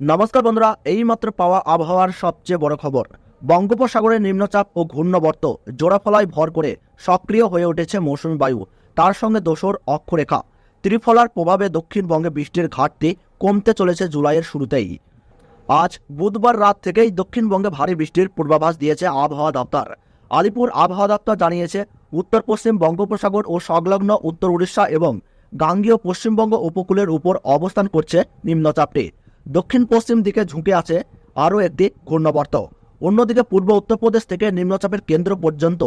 নমস্কার বন্ধুরা, এইমাত্র পাওয়া আবহাওয়ার সবচেয়ে বড় খবর। বঙ্গোপসাগরের নিম্নচাপ ও ঘূর্ণবর্ত জোড়াফলায় ভর করে সক্রিয় হয়ে উঠেছে মৌসুমী বায়ু। তার সঙ্গে দোসর অক্ষরেখা। ত্রিফলার প্রভাবে দক্ষিণবঙ্গে বৃষ্টির ঘাটতি কমতে চলেছে জুলাইয়ের শুরুতেই। আজ বুধবার রাত থেকেই দক্ষিণবঙ্গে ভারী বৃষ্টির পূর্বাভাস দিয়েছে আবহাওয়া দপ্তর। আলিপুর আবহাওয়া দপ্তর জানিয়েছে উত্তর পশ্চিম বঙ্গোপসাগর ও সংলগ্ন উত্তর উড়িষ্যা এবং গাঙ্গীয় পশ্চিমবঙ্গ উপকূলের উপর অবস্থান করছে নিম্নচাপটি। দক্ষিণ পশ্চিম দিকে ঝুঁকে আছে আরও একটি ঘূর্ণবর্ত। অন্যদিকে পূর্ব উত্তরপ্রদেশ থেকে নিম্নচাপের কেন্দ্র পর্যন্ত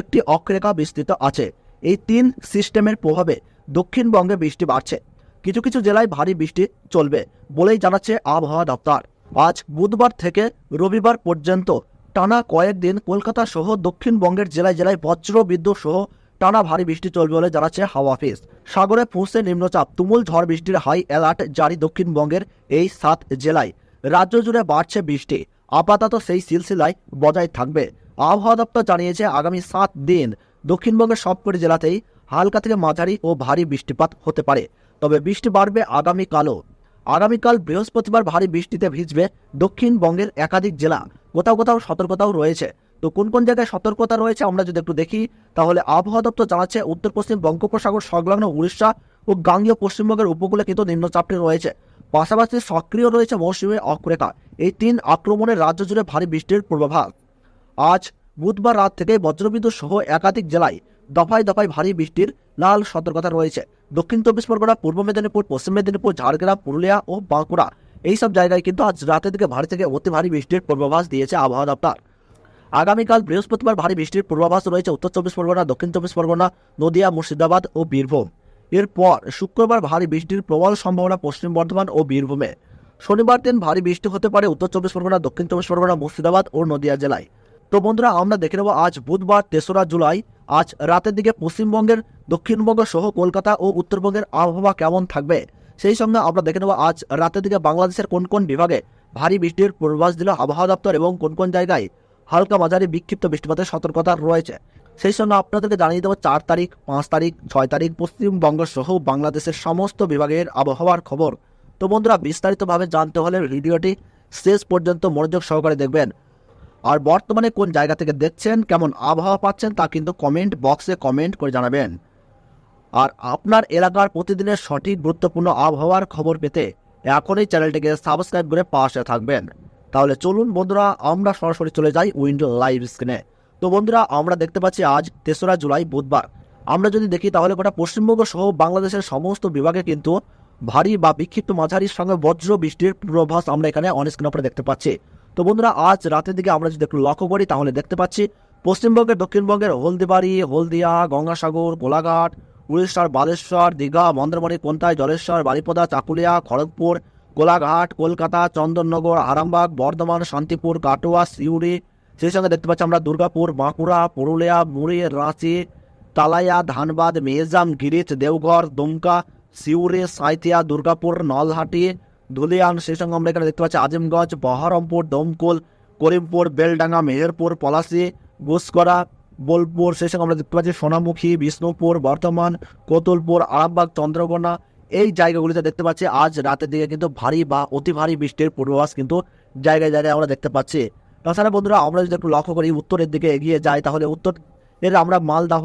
একটি অক্ষরেখা বিস্তৃত আছে। এই তিন সিস্টেমের প্রভাবে দক্ষিণবঙ্গে বৃষ্টি বাড়ছে। কিছু কিছু জেলায় ভারী বৃষ্টি চলবে বলেই জানাচ্ছে আবহাওয়া দপ্তর। আজ বুধবার থেকে রবিবার পর্যন্ত টানা কয়েকদিন কলকাতা সহ দক্ষিণবঙ্গের জেলায় জেলায় বজ্র বিদ্যুৎ সহ টানা ভারী বৃষ্টি চলবে বলে জানাচ্ছে হাওয়া অফিস। সাগরে পৌঁছে নিম্নচাপ, তুমুল ঝড় বৃষ্টির হাই অ্যালার্ট জারি দক্ষিণবঙ্গের এই সাত জেলায়। রাজ্য জুড়ে বাড়ছে বৃষ্টি। আপাতত সেই সিলসিলায় বজায় থাকবে। আবহাওয়া দপ্তর জানিয়েছে, আগামী সাত দিন দক্ষিণবঙ্গের সবকটি জেলাতেই হালকা থেকে মাঝারি ও ভারী বৃষ্টিপাত হতে পারে। তবে বৃষ্টি বাড়বে আগামীকালও। আগামীকাল বৃহস্পতিবার ভারী বৃষ্টিতে ভিজবে দক্ষিণবঙ্গের একাধিক জেলা। কোথাও কোথাও সতর্কতাও রয়েছে। তো কোন কোন জায়গায় সতর্কতা রয়েছে আমরা যদি একটু দেখি, তাহলে আবহাওয়া দপ্তর জানাচ্ছে উত্তর পশ্চিম বঙ্গোপসাগর সংলগ্ন উড়িষ্যা ও গাঙ্গীয় পশ্চিমবঙ্গের উপকূলে কিন্তু নিম্নচাপটি রয়েছে। পাশাপাশি সক্রিয় রয়েছে মৌসুমী অক্ষরেখা এই তিন আক্রমণের রাজ্য জুড়ে ভারী বৃষ্টির পূর্বাভাস। আজ বুধবার রাত থেকে বজ্রবিদ্যুৎ সহ একাধিক জেলায় দফায় দফায় ভারী বৃষ্টির লাল সতর্কতা রয়েছে। দক্ষিণ চব্বিশ পরগনা, পূর্ব মেদিনীপুর, পশ্চিম মেদিনীপুর, ঝাড়গ্রাম, পুরুলিয়া ও বাঁকুড়া। এইসব জায়গায় কিন্তু আজ রাতের দিকে ভারী থেকে অতি ভারী বৃষ্টির পূর্বাভাস দিয়েছে আবহাওয়া দপ্তর। আগামীকাল বৃহস্পতিবার ভারী বৃষ্টির পূর্বাভাস রয়েছে উত্তর চব্বিশ পরগনা, দক্ষিণ চব্বিশ পরগনা, নদিয়া, মুর্শিদাবাদ ও বীরভূম। এরপর শুক্রবার ভারী বৃষ্টির প্রবল সম্ভাবনা পশ্চিম বর্ধমান ও বীরভূমে। শনিবার দিন ভারী বৃষ্টি হতে পারে উত্তর চব্বিশ পরগনা, দক্ষিণ চব্বিশ পরগনা, মুর্শিদাবাদ ও নদিয়া জেলায়। তো বন্ধুরা, আমরা দেখে নেব আজ বুধবার, তেসরা জুলাই। আজ রাতের দিকে পশ্চিমবঙ্গের, দক্ষিণবঙ্গ সহ কলকাতা ও উত্তরবঙ্গের আবহাওয়া কেমন থাকবে? সেই সঙ্গে আমরা দেখে নেব আজ রাতের দিকে বাংলাদেশের কোন কোন বিভাগে ভারী বৃষ্টির পূর্বাভাস দিল আবহাওয়া দপ্তর এবং কোন কোন জায়গায় হালকা মাঝারি বিক্ষিপ্ত বৃষ্টিপাতের সতর্কতা রয়েছে। সেই সঙ্গে আপনাদেরকে জানিয়ে দেবো, চার তারিখ, পাঁচ তারিখ, ছয় তারিখ পশ্চিমবঙ্গ সহ বাংলাদেশের সমস্ত বিভাগের আবহাওয়ার খবর। তো বন্ধুরা, বিস্তারিতভাবে জানতে হলে ভিডিওটি শেষ পর্যন্ত মনোযোগ সহকারে দেখবেন। আর বর্তমানে কোন জায়গা থেকে দেখছেন, কেমন আবহাওয়া পাচ্ছেন তা কিন্তু কমেন্ট বক্সে কমেন্ট করে জানাবেন। আর আপনার এলাকার প্রতিদিনের সঠিক গুরুত্বপূর্ণ আবহাওয়ার খবর পেতে এখনই চ্যানেলটিকে সাবস্ক্রাইব করে পাশে থাকবেন। তাহলে চলুন বন্ধুরা, আমরা সরাসরি চলে যাই উইন্ডো লাইভ স্ক্রিনে। তো বন্ধুরা, আমরা দেখতে পাচ্ছি আজ তেসরা জুলাই বুধবার। আমরা যদি দেখি তাহলে গোটা পশ্চিমবঙ্গ সহ বাংলাদেশের সমস্ত বিভাগে কিন্তু ভারী বা বিক্ষিপ্ত মাঝারির সঙ্গে বজ্র বৃষ্টির পূর্বাভাস আমরা এখানে অন স্ক্রিন উপরে দেখতে পাচ্ছি। তো বন্ধুরা, আজ রাতের দিকে আমরা যদি একটু লক্ষ্য করি, তাহলে দেখতে পাচ্ছি পশ্চিমবঙ্গের, দক্ষিণবঙ্গের হলদিবাড়ি, হলদিয়া, গঙ্গাসাগর কোলাঘাট উড়িষ্যার বালেশ্বর, দীঘা, মন্দারমণি কোন্তায় জলেশ্বর, বারিপদা, চাকুলিয়া, খড়গপুর কোলাঘাট কলকাতা, চন্দননগর, আরামবাগ, বর্ধমান, শান্তিপুর, কাটোয়া, সিউড়ি। সেই সঙ্গে দেখতে পাচ্ছি আমরা দুর্গাপুর, বাঁকুড়া, পুরুলিয়া, মুড়ি, রাঁচি, তালাইয়া, ধানবাদ, মেজাম, গিরিচ, দেওঘর, দুমকা, সিউড়ি, সাঁইথিয়া, দুর্গাপুর, নলহাটি, ধুলিয়ান। সেই সঙ্গে আমরা এখানে দেখতে পাচ্ছি আজিমগঞ্জ, বহরমপুর, দমকুল, করিমপুর, বেলডাঙ্গা, মেহেরপুর, পলাশি গুসকরা বোলপুর। সেই সঙ্গে আমরা দেখতে পাচ্ছি সোনামুখী, বিষ্ণুপুর, বর্ধমান, কোতুলপুর, আরামবাগ, চন্দ্রকোনা এই জায়গাগুলিতে দেখতে পাচ্ছি, আজ রাতের দিকে কিন্তু ভারী বা অতি ভারী বৃষ্টির পূর্বাভাস কিন্তু জায়গায় জায়গায় আমরা দেখতে পাচ্ছি। তাছাড়া বন্ধুরা, আমরা যদি একটু লক্ষ্য করি, উত্তরের দিকে এগিয়ে যাই, তাহলে উত্তর এর আমরা মালদাহ,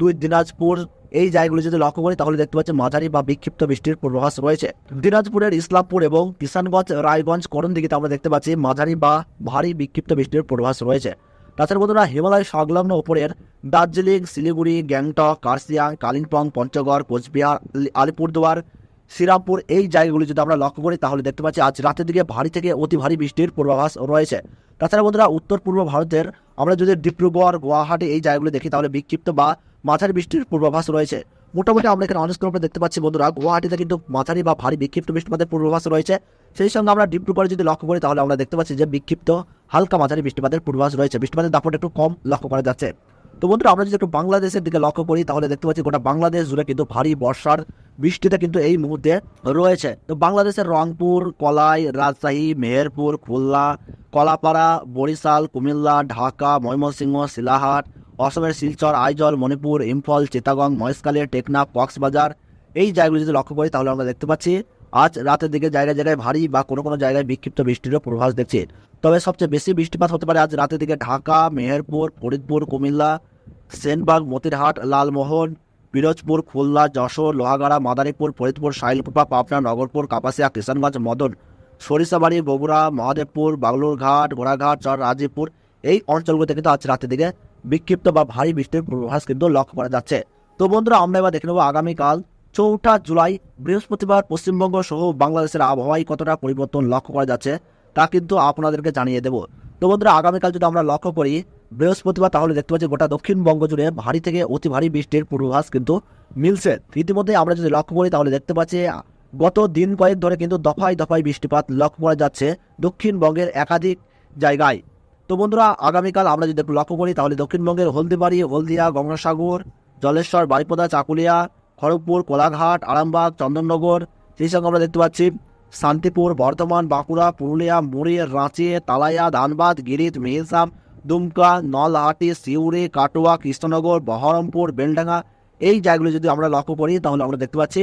দুই দিনাজপুর, এই জায়গাগুলি যদি লক্ষ্য করি, তাহলে দেখতে পাচ্ছি মাঝারি বা বিক্ষিপ্ত বৃষ্টির পূর্বাভাস রয়েছে। দিনাজপুরের ইসলামপুর এবং কিষানগঞ্জ, রায়গঞ্জ করণ দিকে আমরা দেখতে পাচ্ছি মাঝারি বা ভারী বিক্ষিপ্ত বৃষ্টির পূর্বাভাস রয়েছে। তাছাড়া বন্ধুরা হিমালয় সংলগ্ন উপরের দার্জিলিং, শিলিগুড়ি, গ্যাংটক কার্সিয়াং কালিম্পং, পঞ্চগড়, কোচবিহার আলিপুরদুয়ার, শ্রীরামপুর এই জায়গাগুলি যদি আমরা লক্ষ্য করি, তাহলে দেখতে পাচ্ছি আজ রাতের দিকে ভারী থেকে অতি ভারী বৃষ্টির পূর্বাভাস রয়েছে। তাছাড়া বন্ধুরা উত্তর পূর্ব ভারতের আমরা যদি ডিব্রুগড়, গুয়াহাটি এই জায়গাগুলো দেখি, তাহলে বিক্ষিপ্ত বা মাঝারি বৃষ্টির পূর্বাভাস রয়েছে। মোটামুটি আমরা এখানে অনেক উপরে দেখতে পাচ্ছি বন্ধুরা, গুয়াহাটিতে কিন্তু মাঝারি বা ভারী বিক্ষিপ্ত বৃষ্টিপাতের পূর্বাভাস রয়েছে। সেই সঙ্গে আমরা ডিব্রুগড়ে যদি লক্ষ্য করি, তাহলে আমরা দেখতে পাচ্ছি যে বিক্ষিপ্ত হালকা মাঝারি বৃষ্টিপাতের পূর্বাভাস রয়েছে। বৃষ্টিপাতের দাপট একটু কম লক্ষ্য করা যাচ্ছে। তো বন্ধুরা, আমরা যদি একটু বাংলাদেশের দিকে লক্ষ্য করি, তাহলে দেখতে পাচ্ছি গোটা বাংলাদেশ জুড়ে কিন্তু ভারী বর্ষার বৃষ্টিতে কিন্তু এই মুহূর্তে রয়েছে। তো বাংলাদেশের রংপুর, কলাই, রাজশাহী, মেহেরপুর, খুলনা, কলাপাড়া, বরিশাল, কুমিল্লা, ঢাকা, ময়মনসিংহ, শিলাহাট, অসমের শিলচর, আইজল, মণিপুর, ইম্ফল, চিটাগং, মহেশখালী, টেকনাফ, কক্সবাজার এই জায়গাগুলি যদি লক্ষ্য করি, তাহলে আমরা দেখতে পাচ্ছি আজ রাতের দিকে জায়গায় জায়গায় ভারী বা কোনো কোনো জায়গায় বিক্ষিপ্ত বৃষ্টিরও পূর্বাভাস দেখছে। তবে সবচেয়ে বেশি বৃষ্টিপাত হতে পারে আজ রাতের দিকে ঢাকা, মেহেরপুর, ফরিদপুর, কুমিল্লা, সেনবাগ, মতিরহাট, লালমোহন, পিরোজপুর, খুলনা, যশোর, লোহাগাড়া, মাদারীপুর, ফরিদপুর, শাইলকুপা, পাবনা, নগরপুর, কাপাসিয়া, কিষানগঞ্জ, মদন, সরিষাবাড়ি, বগুড়া, মহাদেবপুর, বাগলুরঘাট, ঘোড়াঘাট চর রাজীবপুর এই অঞ্চলগুলোতে কিন্তু আজ রাতের দিকে বিক্ষিপ্ত বা ভারী বৃষ্টির পূর্বাভাস কিন্তু লক্ষ্য করা যাচ্ছে। তো বন্ধুরা, আমরা এবার দেখে নেব আগামীকাল চৌঠা জুলাই বৃহস্পতিবার পশ্চিমবঙ্গ সহ বাংলাদেশের আবহাওয়ায় কতটা পরিবর্তন লক্ষ্য করা যাচ্ছে, তা কিন্তু আপনাদেরকে জানিয়ে দেব। তো বন্ধুরা, আগামীকাল যদি আমরা লক্ষ্য করি, বৃহস্পতিবার তাহলে দেখতে পাচ্ছি গোটা দক্ষিণবঙ্গ জুড়ে ভারী থেকে অতি ভারী বৃষ্টির পূর্বাভাস কিন্তু মিলছে। ইতিমধ্যে আমরা যদি লক্ষ্য করি, তাহলে দেখতে পাচ্ছি গত দিন কয়েক ধরে কিন্তু দফায় দফায় বৃষ্টিপাত লক্ষ্য করা যাচ্ছে দক্ষিণবঙ্গের একাধিক জায়গায়। তো বন্ধুরা, আগামীকাল আমরা যদি লক্ষ্য করি, তাহলে দক্ষিণবঙ্গের হলদিবাড়ি, হলদিয়া, গঙ্গাসাগর, জলেশ্বর, বারিপদা, চাকুলিয়া খড়গপুর, কোলাঘাট, আরামবাগ, চন্দননগর, সেই সঙ্গে আমরা দেখতে পাচ্ছি শান্তিপুর, বর্ধমান, বাঁকুড়া, পুরুলিয়া, মুড়ি, রাঁচি, তালাইয়া, ধানবাদ, গিরিত মেহেসাম দুমকা, নলহাটি, সিউড়ি, কাটোয়া, কৃষ্ণনগর, বহরমপুর, বেলডাঙ্গা, এই জায়গাগুলো যদি আমরা লক্ষ্য করি, তাহলে আমরা দেখতে পাচ্ছি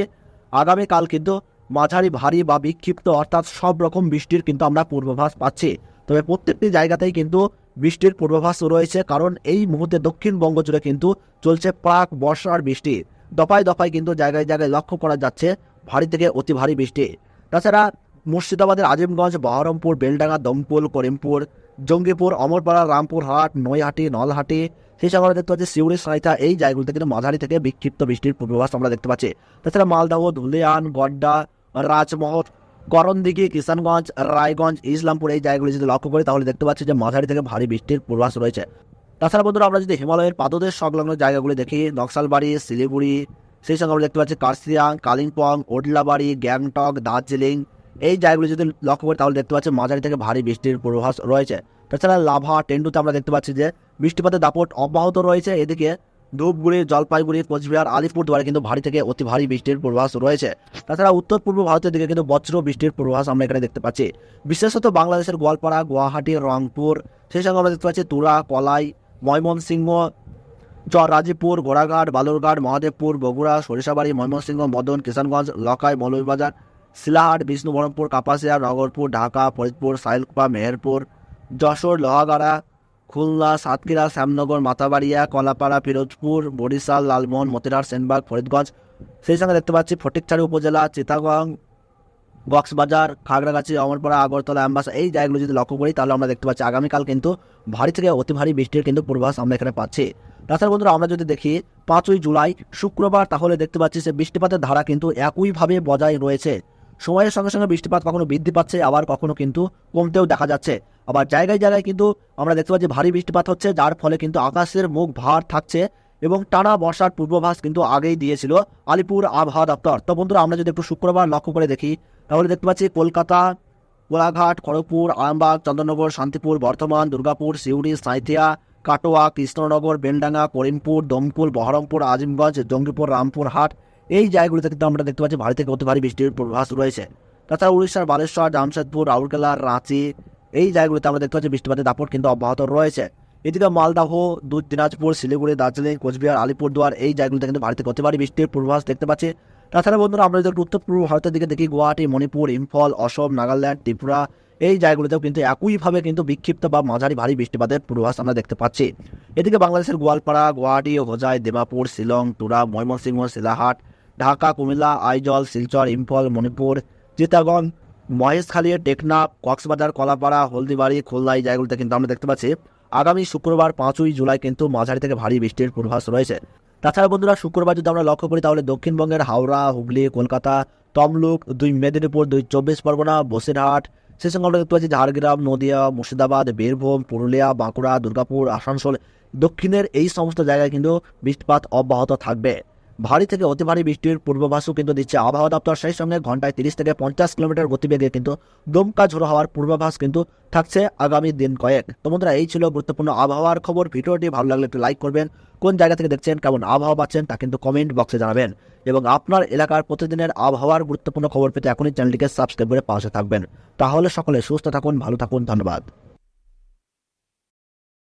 আগামীকাল কিন্তু মাঝারি ভারী বা বিক্ষিপ্ত, অর্থাৎ সব রকম বৃষ্টির কিন্তু আমরা পূর্বাভাস পাচ্ছি। তবে প্রত্যেকটি জায়গাতেই কিন্তু বৃষ্টির পূর্বাভাস রয়েছে, কারণ এই মুহূর্তে দক্ষিণবঙ্গ জুড়ে কিন্তু চলছে প্রাক বর্ষার বৃষ্টি। দফায় দফায় কিন্তু জায়গায় জায়গায় লক্ষ্য করা যাচ্ছে ভারী থেকে অতি ভারী বৃষ্টি। তাছাড়া মুর্শিদাবাদের আজিমগঞ্জ, বহরমপুর, বেলডাঙ্গা দমপুল করিমপুর, জঙ্গিপুর, অমরপাড়া, রামপুরহাট, নৈহাটি, নলহাটি সেই সঙ্গে আমরা দেখতে পাচ্ছি সিউড়ি, সাঁইথা, এই জায়গাগুলোতে কিন্তু মাঝারি থেকে বিক্ষিপ্ত বৃষ্টির পূর্বাভাস আমরা দেখতে পাচ্ছি। তাছাড়া মালদহ, ধুলিয়ান, গড্ডা, রাজমহল, করণদিঘি, কিষানগঞ্জ, রায়গঞ্জ, ইসলামপুর এই জায়গাগুলি যদি লক্ষ্য করি তাহলে দেখতে পাচ্ছি যে মাঝারি থেকে ভারী বৃষ্টির পূর্বাভাস রয়েছে। তাছাড়া বন্ধুরা আমরা যদি হিমালয়ের পাদদেশ সংলগ্ন জায়গাগুলি দেখি, নকশালবাড়ি, শিলিগুড়ি, সেই সঙ্গে আমরা দেখতে পাচ্ছি কার্সিয়াং কালিম্পং, ওডলাবাড়ি, গ্যাংটক, দার্জিলিং। এই জায়গাগুলি যদি লক্ষ্য করি, তাহলে দেখতে পাচ্ছি মাঝারি থেকে ভারী বৃষ্টির পূর্বাভাস রয়েছে। তাছাড়া লাভা, টেন্ডুতে আমরা দেখতে পাচ্ছি যে বৃষ্টিপাতের দাপট অব্যাহত রয়েছে। এদিকে ধূপগুড়ি, জলপাইগুড়ি, কোচবিহার, আলিপুরদুয়ারে কিন্তু ভারী থেকে অতি ভারী বৃষ্টির পূর্বাভাস রয়েছে। তাছাড়া উত্তর পূর্ব ভারতের দিকে কিন্তু বজ্র বৃষ্টির পূর্বাভাস আমরা এখানে দেখতে পাচ্ছি। বিশেষত বাংলাদেশের গোয়ালপাড়া, গুয়াহাটি, রংপুর, সেই সঙ্গে আমরা দেখতে পাচ্ছি তুরা, কলাই ময়মনসিংহ চর রাজীবপুর গোড়াঘাট, বালুরঘাট, মহাদেবপুর, বগুড়া, সরিষাবাড়ি, ময়মনসিংহ, মদন, কিষানগঞ্জ, লকাই, মৌলভীবাজার শিলাহাট বিষ্ণুবরমপুর, কাপাসিয়া, নগরপুর, ঢাকা, ফরিদপুর, সাইলকুপা, মেহেরপুর, যশোর, লোহাগাড়া, খুলনা, সাতক্ষীরা, শ্যামনগর মাতাবাড়িয়া কলাপাড়া, পিরোজপুর, বরিশাল, লালমোহন মতিরার সেনবাগ, ফরিদগঞ্জ। সেই সঙ্গে দেখতে পাচ্ছি ফটিকছড়ি উপজেলা, চিতাগং কক্সবাজার খাগড়াগাছি, অমরপাড়া, আগরতলা অ্যাম্বাসা এই জায়গাগুলো যদি লক্ষ্য করি, তাহলে আমরা দেখতে পাচ্ছি আগামীকাল কিন্তু ভারী থেকে অতি ভারী বৃষ্টির কিন্তু পূর্বাভাস আমরা এখানে পাচ্ছি। তাছাড়া বন্ধুরা, আমরা যদি দেখি, পাঁচই জুলাই, শুক্রবার, তাহলে দেখতে পাচ্ছি সে বৃষ্টিপাতের ধারা কিন্তু একইভাবে বজায় রয়েছে। সময়ের সঙ্গে সঙ্গে বৃষ্টিপাত কখনো বৃদ্ধি পাচ্ছে, আবার কখনো কিন্তু কমতেও দেখা যাচ্ছে। আবার জায়গায় জায়গায় কিন্তু আমরা দেখতে পাচ্ছি ভারী বৃষ্টিপাত হচ্ছে, যার ফলে কিন্তু আকাশের মুখ ভার থাকছে এবং টানা বর্ষার পূর্বাভাস কিন্তু আগেই দিয়েছিল আলিপুর আবহাওয়া দপ্তর। তো বন্ধুরা, আমরা যদি একটু শুক্রবার লক্ষ্য করে দেখি তাহলে দেখতে পাচ্ছি কলকাতা কোলাঘাট খড়গপুর, আরামবাগ, চন্দ্রনগর, শান্তিপুর, বর্ধমান, দুর্গাপুর, সিউড়ি, সাঁইথিয়া, কাটোয়া, কৃষ্ণনগর, বেলডাঙ্গা, করিমপুর, দমকুল, বহরমপুর, আজিমগঞ্জ, জঙ্গিপুর, রামপুরহাট। এই জায়গাগুলিতে কিন্তু আমরা দেখতে পাচ্ছি ভারী থেকে অতি ভারী বৃষ্টির পূর্বাভাস রয়েছে। তাছাড়া উড়িষ্যার বালেশ্বর, জামশেদপুর, রাউরকেলা, রাঁচি, এই জায়গাগুলিতে আমরা দেখতে পাচ্ছি বৃষ্টিপাতের দাপট কিন্তু অব্যাহত রয়েছে। এদিকে মালদাহ, দুধ দিনাজপুর, শিলিগুড়ি, দার্জিলিং, কোচবিহার, আলিপুরদুয়ার, এই জায়গাগুলিতে কিন্তু ভারী থেকে অতি ভারী বৃষ্টির পূর্বাভাস দেখতে পাচ্ছি। তাছাড়া বন্ধুরা, আমরা যদি উত্তর পূর্ব ভারতের দিকে দেখি, গুয়াহাটি, মণিপুর, ইম্ফল, অসম, নাগাল্যান্ড, ত্রিপুরা, এই জায়গাগুলিতেও কিন্তু একইভাবে কিন্তু বিক্ষিপ্ত বা মাঝারি ভারী বৃষ্টিপাতের পূর্বাভাস আমরা দেখতে পাচ্ছি। এদিকে বাংলাদেশের গোয়ালপাড়া, গুয়াহাটি ও হোজাই দেমাপুর শিলং, তুরা, ময়মনসিংহ শিলাহাট ঢাকা, কুমিল্লা, আইজল, শিলচর, ইম্ফল, মণিপুর চিতাগঞ্জ মহেশখালী, টেকনাফ, কক্সবাজার, কলাপাড়া, হলদিবাড়ি, খুলনা এই জায়গাগুলিতে কিন্তু আমরা দেখতে পাচ্ছি, আগামী শুক্রবার পাঁচই জুলাই কিন্তু মাঝারি থেকে ভারী বৃষ্টির পূর্বাভাস রয়েছে। তাছাড়া বন্ধুরা, শুক্রবার যদি আমরা লক্ষ্য করি, তাহলে দক্ষিণবঙ্গের হাওড়া, হুগলি, কলকাতা, তমলুক, দুই মেদিনীপুর, দুই চব্বিশ পরগনা, বসিরহাট, সেই সঙ্গে আমরা দেখতে পাচ্ছি ঝাড়গ্রাম, নদিয়া, মুর্শিদাবাদ, বীরভূম, পুরুলিয়া, বাঁকুড়া, দুর্গাপুর, আসানসোল, দক্ষিণের এই সমস্ত জায়গায় কিন্তু বৃষ্টিপাত অব্যাহত থাকবে। ভারী থেকে অতি ভারী বৃষ্টির পূর্বাভাসও কিন্তু দিচ্ছে আবহাওয়া দপ্তর। সেই সঙ্গে ঘন্টায় তিরিশ থেকে পঞ্চাশ কিলোমিটার গতিবেগে কিন্তু দমকা ঝোড়ো হওয়ার পূর্বাভাস কিন্তু থাকছে আগামী দিন কয়েক। তো বন্ধুরা, এই ছিল গুরুত্বপূর্ণ আবহাওয়ার খবর। ভিডিওটি ভালো লাগলে একটু লাইক করবেন। কোন জায়গা থেকে দেখছেন, কেমন আবহাওয়া পাচ্ছেন, তা কিন্তু কমেন্ট বক্সে জানাবেন। এবং আপনার এলাকার প্রতিদিনের আবহাওয়ার গুরুত্বপূর্ণ খবর পেতে এখনই চ্যানেলটিকে সাবস্ক্রাইব করে পাশে থাকবেন। তাহলে সকলে সুস্থ থাকুন, ভালো থাকুন, ধন্যবাদ।